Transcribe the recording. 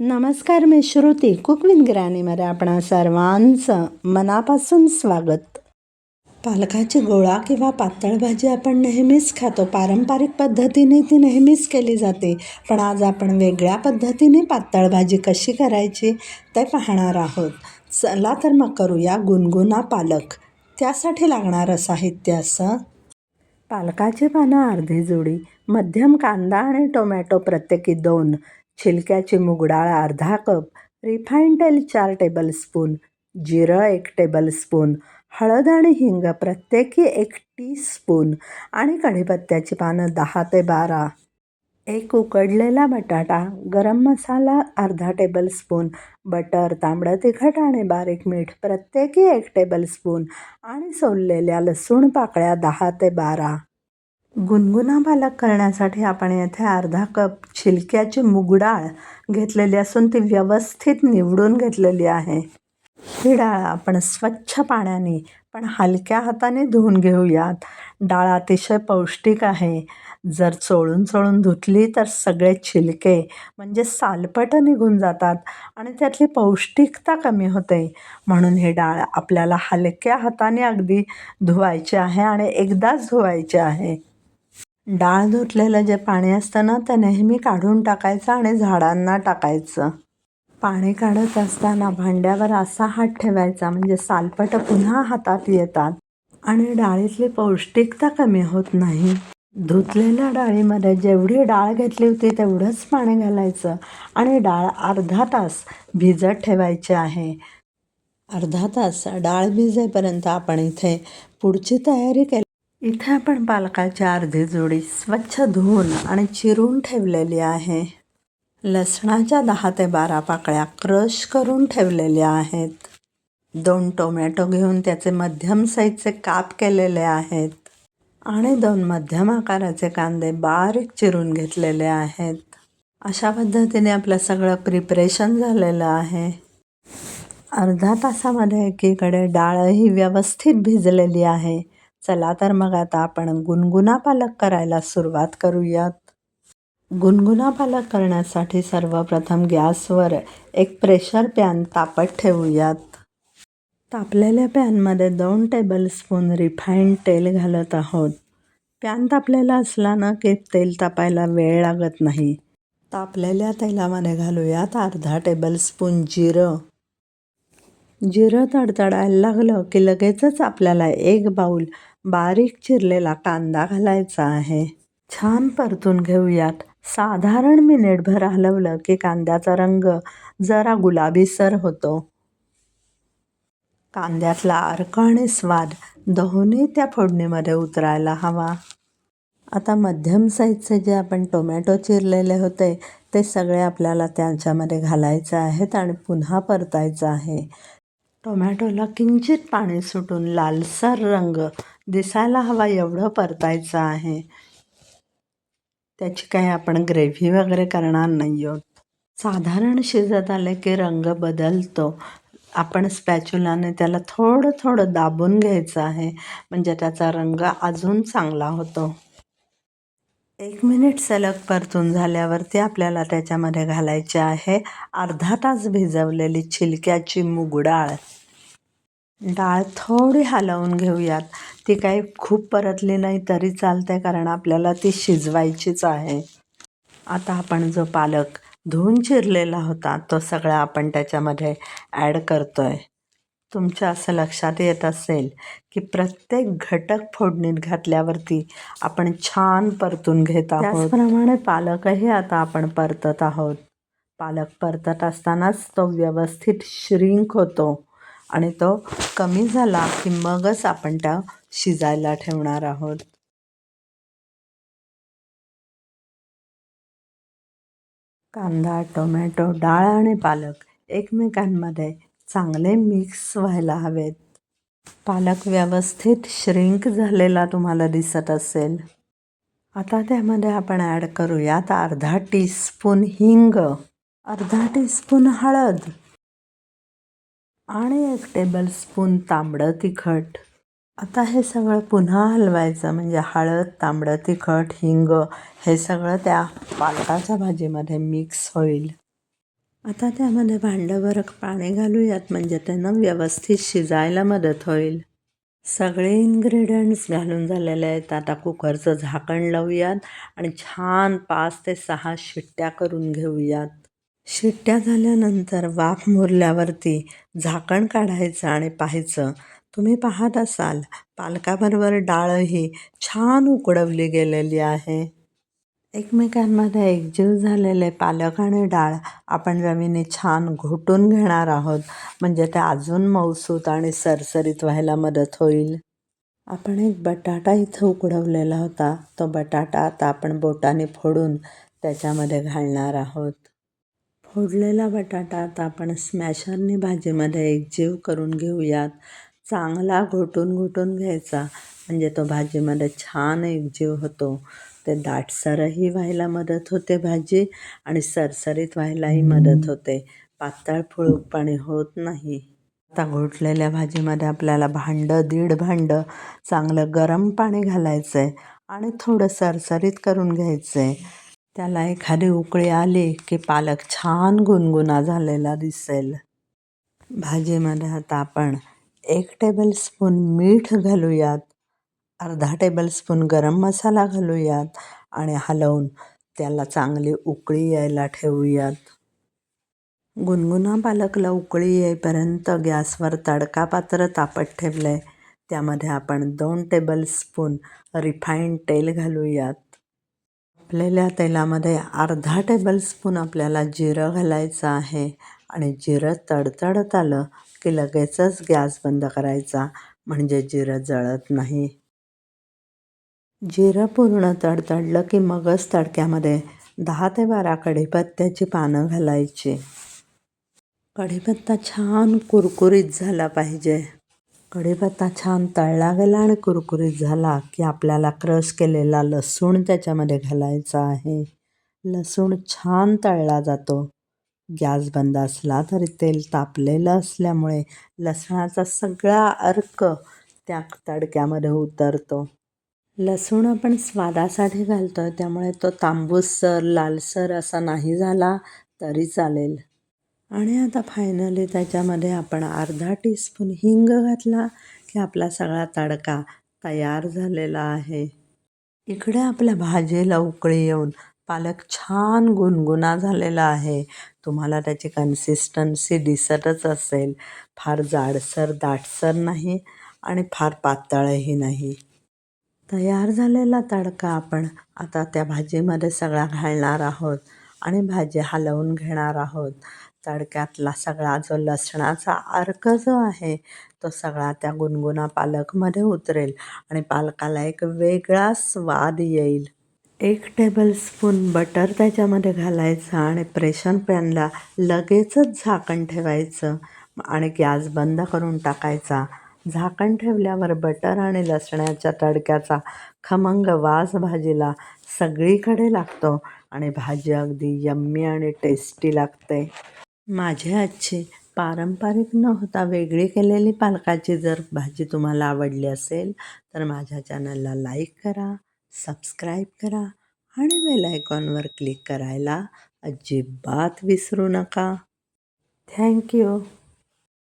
नमस्कार मी श्रुती कुकविन ग्रॅनीमध्ये आपणा सर्वांचं मनापासून स्वागत. पालकाची गोळा किंवा पातळ भाजी आपण नेहमीच खातो. पारंपरिक पद्धतीने ती नेहमीच केली जाते. पण आज आपण वेगळ्या पद्धतीने पातळ भाजी कशी करायची ते पाहणार आहोत. चला तर मग करूया गुणगुणा पालक. त्यासाठी लागणारं साहित्य असं. पालकाची पानं अर्धी जोडी मध्यम कांदा आणि टोमॅटो प्रत्येकी दोन छिलक्याची मुगडाळ अर्धा कप रिफाईंड तेल चार टेबलस्पून जिरं एक टेबलस्पून हळद आणि हिंग प्रत्येकी एक टीस्पून आणि कढीपत्त्याची पानं दहा ते बारा. एक उकडलेला बटाटा गरम मसाला अर्धा टेबलस्पून बटर तांबडं तिखट आणि बारीक मीठ प्रत्येकी एक टेबलस्पून आणि सोललेल्या लसूण पाकळ्या दहा ते बारा. गुनगुना पालक करण्यासाठी आपण येथे अर्धा कप छिलक्याची मुगडाळ घेतलेली असून ती व्यवस्थित निवडून घेतलेली आहे. ही डाळ आपण स्वच्छ पाण्याने पण हलक्या हाताने धुवून घेऊयात. डाळ अतिशय पौष्टिक आहे. जर चोळून चोळून धुतली तर सगळे छिलके म्हणजे सालपट निघून जातात आणि त्यातली पौष्टिकता कमी होते. म्हणून ही डाळ आपल्याला हलक्या हाताने अगदी धुवायची आहे आणि एकदाच धुवायची आहे. डाळ धुतलेलं जे पाणी असतं ना ते नेहमी काढून टाकायचं आणि झाडांना टाकायचं. पाणी काढत असताना भांड्यावर असा हात ठेवायचा म्हणजे सालपट पुन्हा हातात येतात. आणि डाळीतली पौष्टिकता कमी होत नाही. धुतलेल्या डाळीमध्ये जेवढी डाळ घेतली होती तेवढंच पाणी घालायचं. आणि डाळ अर्धा तास भिजत ठेवायची आहे. अर्धा तास डाळ भिजेपर्यंत आपण इथे पुढची तयारी केली इथे आपण पालकाची अर्धी जोडी स्वच्छ धुवून आणि चिरून ठेवलेली आहे. लसणाच्या दहा ते बारा पाकळ्या क्रश करून ठेवलेल्या आहेत. दोन टोमॅटो घेऊन त्याचे मध्यम साईजचे काप केलेले आहेत. आणि दोन मध्यम आकाराचे कांदे बारीक चिरून घेतलेले आहेत. अशा पद्धतीने आपलं सगळं प्रिपरेशन झालेलं आहे. अर्धा तासामध्ये एकीकडे डाळही व्यवस्थित भिजलेली आहे. चला तर मग आता आपण गुणगुणा पालक करायला सुरुवात करूयात. गुणगुणा पालक करण्यासाठी सर्वप्रथम गॅसवर एक प्रेशर पॅन तापत ठेवूयात. तापलेल्या पॅनमध्ये दोन टेबलस्पून रिफाईंड तेल घालत आहोत. पॅन तापलेला असला ना की तेल तापायला वेळ लागत नाही. तापलेल्या तेलामध्ये घालूयात अर्धा टेबलस्पून जिरं. जिरं तडतडायला लागलं की लगेचच आपल्याला एक बाऊल बारीक चिरलेला कांदा घालायचा आहे. छान परतून घेऊयात. साधारण मिनिटभर हलवलं की कांद्याचा रंग जरा गुलाबीसर होतो. कांद्यातला अर्क आणि स्वाद दोन्ही त्या फोडणीमध्ये उतरायला हवा. आता मध्यम साईजचे जे आपण टोमॅटो चिरलेले होते ते सगळे आपल्याला त्याच्यामध्ये घालायचे आहेत आणि पुन्हा परतायचं आहे. टोमॅटोला किंचित पाणी सुटून लालसर रंग दिसायला हवा एवढं परतायचं आहे. त्याची काही आपण ग्रेव्ही वगैरे करणार नाही आहोत साधारण शिजत आले की रंग बदलतो. आपण स्पॅच्युलाने त्याला थोडं थोडं दाबून घ्यायचं आहे. म्हणजे त्याचा रंग अजून चांगला होतो. एक मिनिट सलग परतून झाल्यावरती आपल्याला त्याच्यामध्ये घालायचे आहे अर्धा तास भिजवलेली छिलक्याची मुगडाळ. डाळ थोडी हलवून घेऊयात. ती काही खूप परतली नाही तरी चालते कारण आपल्याला ती शिजवायचीच आहे. आता आपण जो पालक धुवून चिरलेला होता तो सगळा आपण त्याच्यामध्ये ॲड करतो आहे तुमच्या असं लक्षात येत असेल की प्रत्येक घटक फोडणीत घातल्यावरती आपण छान परतून घेत आहोत. त्याचप्रमाणे पालकही आता आपण परतत आहोत. पालक परतत असतानाच तो व्यवस्थित श्रिंक होतो आणि तो कमी झाला की मगच आपण त्या शिजायला ठेवणार आहोत. कांदा टोमॅटो डाळ आणि पालक एकमेकांमध्ये चांगले मिक्स व्हायला हवेत. पालक व्यवस्थित श्रिंक झालेला तुम्हाला दिसत असेल. आता त्यामध्ये आपण ॲड करूयात अर्धा टीस्पून हिंग अर्धा टीस्पून हळद आणि एक टेबलस्पून तांबडं तिखट. आता हे सगळं पुन्हा हलवायचं म्हणजे हळद तांबडं तिखट हिंग हे सगळं त्या पालकाच्या भाजीमध्ये मिक्स होईल. आता त्यामध्ये भांडंभर पाणी घालूयात म्हणजे त्यांना व्यवस्थित शिजायला मदत होईल. सगळे इन्ग्रेडियंट्स घालून झालेले आहेत. आता कुकरचं झाकण लावूयात आणि छान पाच ते सहा शिट्ट्या करून घेऊयात. शिट्ट्या झाल्यानंतर वाफ मुरल्यावरती झाकण काढायचं आणि पाहायचं. तुम्ही पाहत असाल पालकाबरोबर डाळही छान उकडवली गेलेली आहे. एकमेकांमध्ये एकजीव झालेले पालक आणि डाळ आपण रवीने छान घोटून घेणार आहोत. म्हणजे ते अजून मऊसूत आणि सरसरीत व्हायला मदत होईल. आपण एक बटाटा इथं उकडवलेला होता. तो बटाटा आता आपण बोटाने फोडून त्याच्यामध्ये घालणार आहोत. फोडलेला बटाटा आता आपण स्मॅशरने भाजीमध्ये एकजीव करून घेऊयात. चांगला घोटून घोटून घ्यायचा. म्हणजे तो भाजीमध्ये छान एकजीव होतो. ते दाटसरही व्हायला मदत होते भाजी आणि सरसरीत व्हायलाही मदत होते. पातळ फुळूकपणे होत नाही. आता घोटलेल्या भाजीमध्ये आपल्याला भांडं दीड भांडं चांगलं गरम पाणी घालायचं आहे आणि थोडं सरसरीत करून घ्यायचं. आहे त्याला एखादी उकळी आली की पालक छान गुणगुणा झालेला दिसेल. भाजीमध्ये आता आपण एक टेबल स्पून मीठ घालूयात. अर्धा टेबलस्पून गरम मसाला घालूयात आणि हलवून त्याला चांगली उकळी यायला ठेवूयात. गुणगुणा पालकला उकळी येईपर्यंत गॅसवर तडका पात्र तापत ठेवलं आहे त्यामध्ये आपण दोन टेबलस्पून रिफाईंड तेल घालूयात. आपलेल्या तेलामध्ये अर्धा टेबलस्पून आपल्याला जिरं घालायचं आहे आणि जिरं तडतडत आलं की लगेचच गॅस बंद करायचा. म्हणजे जिरं जळत नाही. जिरं पूर्ण तडतडलं की मगच तडक्यामध्ये दहा ते बारा कढीपत्त्याची पानं घालायची. कढीपत्ता छान कुरकुरीत झाला पाहिजे. कढीपत्ता छान तळला गेला आणि कुरकुरीत झाला की आपल्याला क्रश केलेला लसूण त्याच्यामध्ये घालायचा आहे. लसूण छान तळला जातो. गॅस बंद असला तरी तेल तापलेलं असल्यामुळे लसणाचा सगळा अर्क त्या तडक्यामध्ये उतरतो. लसूण आपण स्वादासाठी घालतो आहे त्यामुळे तो तांबूससर लालसर असा नाही झाला तरी चालेल. आणि आता फायनली त्याच्यामध्ये आपण अर्धा टीस्पून हिंग घातला की आपला सगळा तडका तयार झालेला आहे. इकडे आपल्या भाजीला उकळी येऊन पालक छान गुणगुणा झालेला आहे. तुम्हाला त्याची कन्सिस्टन्सी दिसतच असेल. फार जाडसर दाटसर नाही आणि फार पातळही नाही. तयार झालेला तडका आपण आता त्या भाजीमध्ये सगळा घालणार आहोत आणि भाजी हलवून घेणार आहोत. तडक्यातला सगळा जो लसणाचा अर्क जो आहे तो सगळा त्या गुणगुणा पालकमध्ये उतरेल आणि पालकाला एक वेगळा स्वाद येईल. एक टेबलस्पून बटर त्याच्यामध्ये घालायचं आणि प्रेशर पॅनला लगेचच झाकण ठेवायचं आणि गॅस बंद करून टाकायचा. झाकण ठेवल्यावर बटर आणि लसण्याच्या तडक्याचा खमंग वास भाजीला सगळीकडे लागतो आणि भाजी अगदी यम्मी आणि टेस्टी लागते. माझी आजची पारंपरिक न होता वेगळी केलेली पालकाची जर भाजी तुम्हाला आवडली असेल तर माझ्या चॅनलला लाईक करा सबस्क्राईब करा आणि बेल आयकॉनवर क्लिक करायला अजिबात विसरू नका. थँक्यू